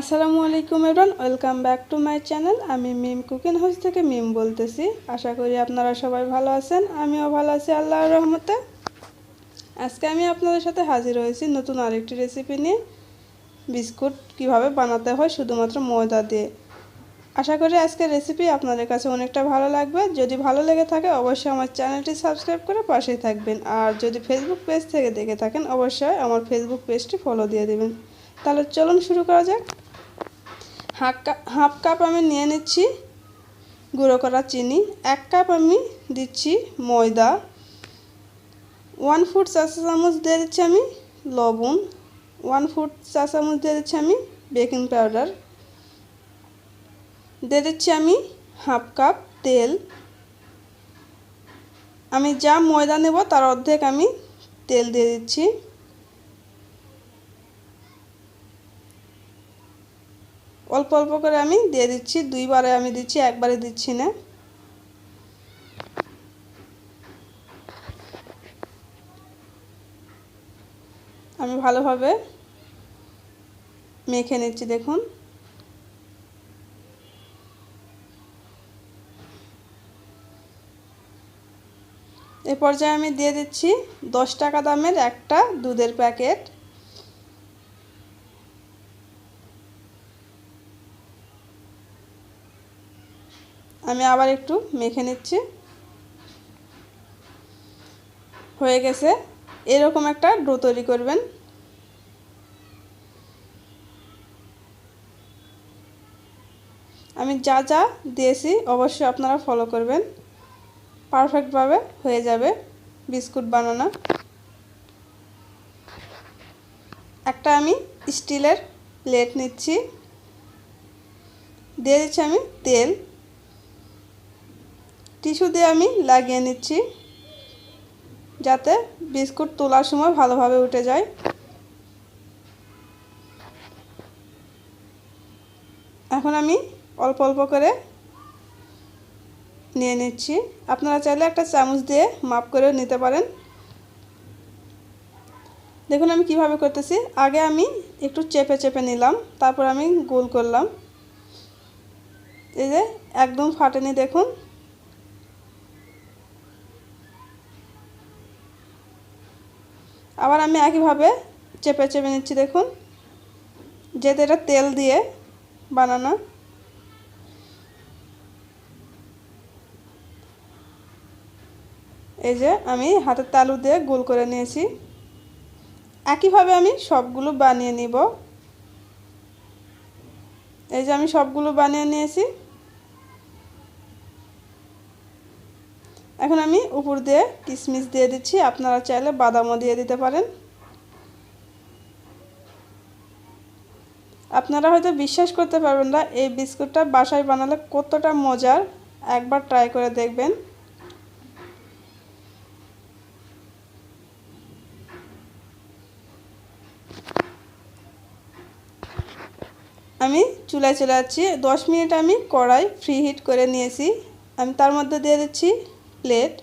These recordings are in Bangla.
আসসালামু আলাইকুম everyone welcome back to my channel আমি মিম কুকিং হাউস থেকে মিম বলতেছি। আশা করি আপনারা সবাই ভালো আছেন, আমিও ভালো আছি আল্লাহর রহমতে। আজকে আমি আপনাদের সাথে হাজির হয়েছি নতুন আরেকটি রেসিপি নিয়ে। বিস্কুট কীভাবে বানাতে হয় শুধুমাত্র ময়দা দিয়ে। আশা করি আজকের রেসিপি আপনাদের কাছে অনেকটা ভালো লাগবে। যদি ভালো লেগে থাকে অবশ্যই আমার চ্যানেলটি সাবস্ক্রাইব করে পাশেই থাকবেন। আর যদি ফেসবুক পেজ থেকে দেখে থাকেন, অবশ্যই আমার ফেসবুক পেজটি ফলো দিয়ে দেবেন। তাহলে চলুন শুরু করা যাক। হাফ কাপ হাফ কাপ আমি নিয়ে নিচ্ছি গুঁড়ো করা চিনি, এক কাপ আমি দিচ্ছি ময়দা ওয়ান ফুট চা চামচ দিয়ে দিচ্ছি আমি লবণ ওয়ান ফুট চা চামচ দিয়ে দিচ্ছি আমি বেকিং পাউডার দিয়ে দিচ্ছি আমি হাফ কাপ তেল। আমি যা ময়দা নেব তার অর্ধেক আমি তেল দিয়ে দিচ্ছি। অল্প অল্প করে আমি দিয়ে দিচ্ছি, দুইবারে আমি দিচ্ছি, একবারে দিচ্ছি না। আমি ভালোভাবে মেখে নিচ্ছি, দেখুন। এ পর্যায়ে আমি দিয়ে দিচ্ছি দশ টাকা দামের একটা দুধের প্যাকেট। আমি আবার একটু মেখে নিচ্ছি। হয়ে গেছে। এরকম একটা ডো তৈরি করবেন। আমি যা যা দিয়েছি অবশ্যই আপনারা ফলো করবেন। পারফেক্টভাবে হয়ে যাবে বিস্কুট বানানো। একটা আমি স্টিলের প্লেট নিচ্ছি। দিয়ে দিচ্ছি আমি তেল। টিস্যু দিয়ে আমি লাগিয়ে নিচ্ছি, যাতে বিস্কুট তোলার সময় ভালোভাবে উঠে যায়। এখন আমি অল্প অল্প করে নিয়ে নিচ্ছি। আপনারা চাইলে একটা চামচ দিয়ে মাপ করেও নিতে পারেন। দেখুন আমি কীভাবে করতেছি। আগে আমি একটু চেপে চেপে নিলাম, তারপর আমি গোল করলাম। এই যে একদম ফাটেনি দেখুন। আবার আমি একইভাবে চেপে চেপে নিচ্ছি, দেখুন। যেহেতু এটা তেল দিয়ে বানানো। এই যে আমি হাতের তালু দিয়ে গোল করে নিয়েছি। একইভাবে আমি সবগুলো বানিয়ে নিব। এই যে আমি সবগুলো বানিয়ে নিয়েছি। এখন আমি উপর দিয়ে কিশমিশ দিয়ে দিচ্ছি। আপনারা চাইলে বাদামও দিয়ে দিতে পারেন। আপনারা হয়তো বিশ্বাস করতে পারবেন না, এই বিস্কুটটা বাসায় বানালে কতটা মজার। একবার ট্রাই করে দেখবেন। আমি চুলায় চলে যাচ্ছি। দশ মিনিট আমি কড়াই ফ্রি হিট করে নিয়েছি। আমি তার মধ্যে দিয়ে দিচ্ছি প্লেট,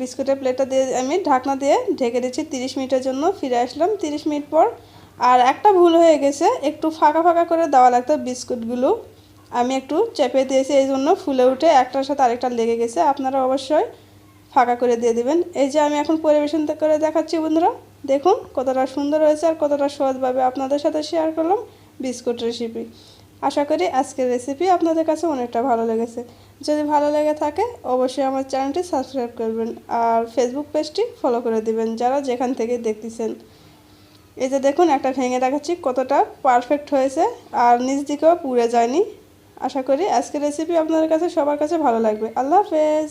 বিস্কুটের প্লেটটা দিয়ে আমি ঢাকনা দিয়ে ঢেকে দিচ্ছি তিরিশ মিনিটের জন্য, ফিরে আসলাম। তিরিশ মিনিট পর আর একটা ভুল হয়ে গেছে, একটু ফাঁকা ফাঁকা করে দেওয়া লাগতো বিস্কুটগুলো। আমি একটু চেপে দিয়েছি, এই জন্য ফুলে উঠে একটার সাথে আরেকটা লেগে গেছে। আপনারা অবশ্যই ফাঁকা করে দিয়ে দেবেন। এই যে আমি এখন পরিবেশন করে দেখাচ্ছি বন্ধুরা, দেখুন কতটা সুন্দর হয়েছে আর কতটা সহজভাবে আপনাদের সাথে শেয়ার করলাম বিস্কুট রেসিপি আশা করি আজকের রেসিপি আপনাদের কাছে অনেকটা ভালো লেগেছে। যদি ভালো লেগে থাকে, অবশ্যই আমার চ্যানেলটি সাবস্ক্রাইব করবেন আর ফেসবুক পেজটি ফলো করে দিবেন যারা যেখান থেকে দেখতেছেন। এই যে দেখুন, একটা ভেঙে দেখাচ্ছি, কতটা পারফেক্ট হয়েছে আর নিজ দিকেও পুড়ে যায়নি। আশা করি আজকের রেসিপি আপনাদের কাছে, সবার কাছে ভালো লাগবে। আল্লাহ হাফেজ।